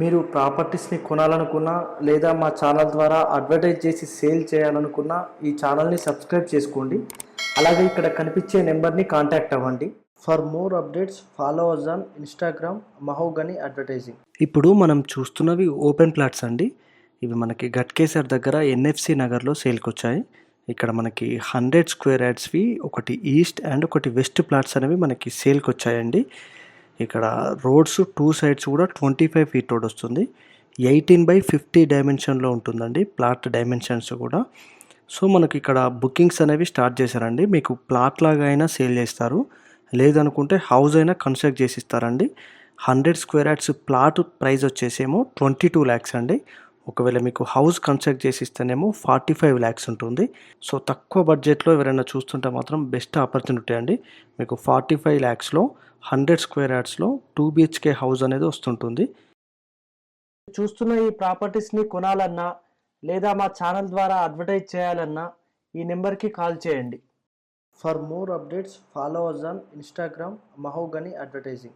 మీరు ప్రాపర్టీస్ని కొనాలనుకున్నా లేదా మా ఛానల్ ద్వారా అడ్వర్టైజ్ చేసి సేల్ చేయాలనుకున్నా ఈ ఛానల్ని సబ్స్క్రైబ్ చేసుకోండి. అలాగే ఇక్కడ కనిపించే నెంబర్ని కాంటాక్ట్ అవ్వండి. For more updates follow us on Instagram Mahogany advertising ఇప్పుడు మనం చూస్తున్నవి ఓపెన్ ప్లాట్స్ అండి. ఇవి మనకి గట్కేసర్ దగ్గర ఎన్ఎఫ్సి నగర్లో సేల్కి వచ్చాయి ఇక్కడ మనకి హండ్రెడ్ స్క్వేర్ యాడ్స్వి ఒకటి ఈస్ట్ అండ్ ఒకటి వెస్ట్ ప్లాట్స్ అనేవి మనకి సేల్కి వచ్చాయండి ఇక్కడ రోడ్స్ టూ సైడ్స్ కూడా ట్వంటీ ఫైవ్ ఫీట్ రోడ్ వస్తుంది. ఎయిటీన్ బై ఫిఫ్టీ డైమెన్షన్లో ఉంటుందండి ప్లాట్ డైమెన్షన్స్ కూడా. సో మనకి ఇక్కడ బుకింగ్స్ అనేవి స్టార్ట్ చేశారండి. మీకు ప్లాట్ లాగా అయినా సేల్ చేస్తారు. లేదనుకుంటే హౌస్ అయినా కన్స్ట్రక్ట్ చేసి ఇస్తారండి. Hundred square yards plot price వచ్చేసేమో ట్వంటీ టూ ల్యాక్స్ అండి. ఒకవేళ మీకు హౌస్ కన్స్ట్రక్ట్ చేసి ఇస్తేనేమో ఫార్టీ ఫైవ్ ల్యాక్స్ ఉంటుంది. సో తక్కువ బడ్జెట్లో ఎవరైనా చూస్తుంటే మాత్రం బెస్ట్ ఆపర్చునిటీ అండి. మీకు ఫార్టీ ఫైవ్ ల్యాక్స్లో హండ్రెడ్ స్క్వేర్ యార్డ్స్లో టూ బిహెచ్కే హౌస్ అనేది వస్తుంటుంది. చూస్తున్న ఈ ప్రాపర్టీస్ని కొనాలన్నా లేదా మా ఛానల్ ద్వారా అడ్వర్టైజ్ చేయాలన్నా ఈ నెంబర్కి కాల్ చేయండి. For more updates follow us on Instagram Mahogany advertising.